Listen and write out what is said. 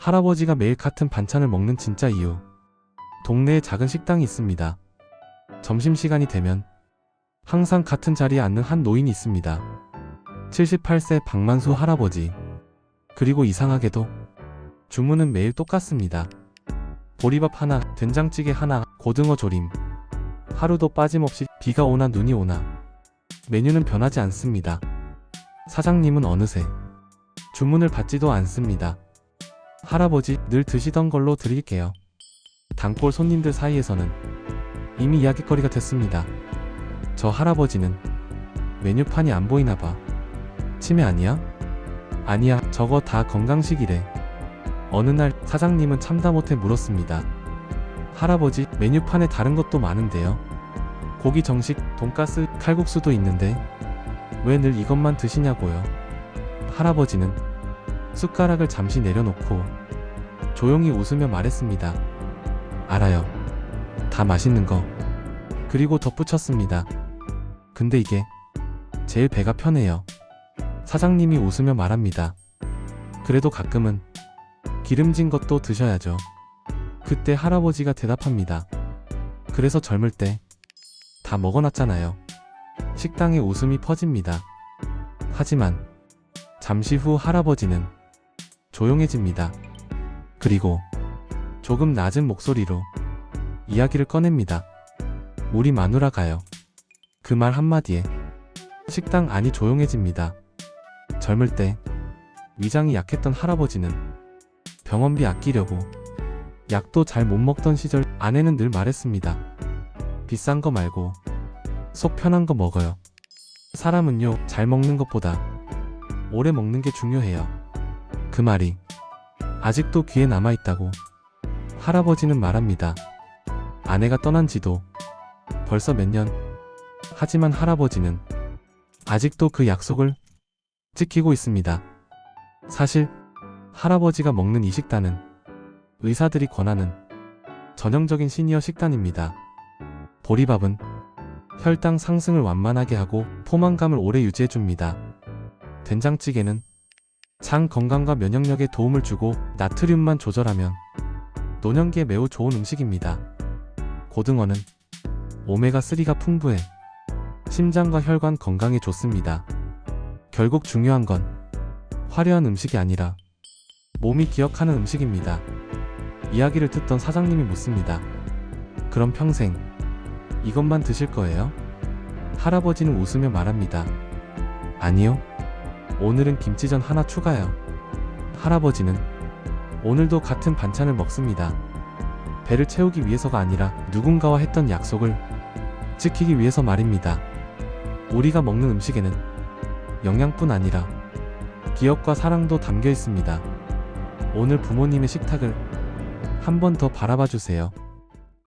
할아버지가 매일 같은 반찬을 먹는 진짜 이유. 동네에 작은 식당이 있습니다. 점심시간이 되면 항상 같은 자리에 앉는 한 노인이 있습니다. 78세 박만수 할아버지. 그리고 이상하게도 주문은 매일 똑같습니다. 보리밥 하나, 된장찌개 하나, 고등어 조림. 하루도 빠짐없이 비가 오나 눈이 오나 메뉴는 변하지 않습니다. 사장님은 어느새 주문을 받지도 않습니다. 할아버지 늘 드시던 걸로 드릴게요. 단골 손님들 사이에서는 이미 이야기거리가 됐습니다. 저 할아버지는 메뉴판이 안 보이나 봐. 치매 아니야? 아니야, 저거 다 건강식이래. 어느 날 사장님은 참다 못해 물었습니다. 할아버지, 메뉴판에 다른 것도 많은데요. 고기 정식, 돈가스, 칼국수도 있는데 왜 늘 이것만 드시냐고요. 할아버지는 숟가락을 잠시 내려놓고 조용히 웃으며 말했습니다. 알아요. 다 맛있는 거. 그리고 덧붙였습니다. 근데 이게 제일 배가 편해요. 사장님이 웃으며 말합니다. 그래도 가끔은 기름진 것도 드셔야죠. 그때 할아버지가 대답합니다. 그래서 젊을 때 다 먹어놨잖아요. 식당에 웃음이 퍼집니다. 하지만 잠시 후 할아버지는 조용해집니다. 그리고 조금 낮은 목소리로 이야기를 꺼냅니다. 우리 마누라 가요. 그 말 한마디에 식당 안이 조용해집니다. 젊을 때 위장이 약했던 할아버지는 병원비 아끼려고 약도 잘 못 먹던 시절 아내는 늘 말했습니다. 비싼 거 말고 속 편한 거 먹어요. 사람은요, 잘 먹는 것보다 오래 먹는 게 중요해요. 그 말이 아직도 귀에 남아있다고 할아버지는 말합니다. 아내가 떠난 지도 벌써 몇 년. 하지만 할아버지는 아직도 그 약속을 지키고 있습니다. 사실 할아버지가 먹는 이 식단은 의사들이 권하는 전형적인 시니어 식단입니다. 보리밥은 혈당 상승을 완만하게 하고 포만감을 오래 유지해줍니다. 된장찌개는 장 건강과 면역력에 도움을 주고 나트륨만 조절하면 노년기에 매우 좋은 음식입니다. 고등어는 오메가3가 풍부해 심장과 혈관 건강에 좋습니다. 결국 중요한 건 화려한 음식이 아니라 몸이 기억하는 음식입니다. 이야기를 듣던 사장님이 묻습니다. 그럼 평생 이것만 드실 거예요? 할아버지는 웃으며 말합니다. 아니요. 오늘은 김치전 하나 추가요. 할아버지는 오늘도 같은 반찬을 먹습니다. 배를 채우기 위해서가 아니라 누군가와 했던 약속을 지키기 위해서 말입니다. 우리가 먹는 음식에는 영양뿐 아니라 기억과 사랑도 담겨 있습니다. 오늘 부모님의 식탁을 한 번 더 바라봐 주세요.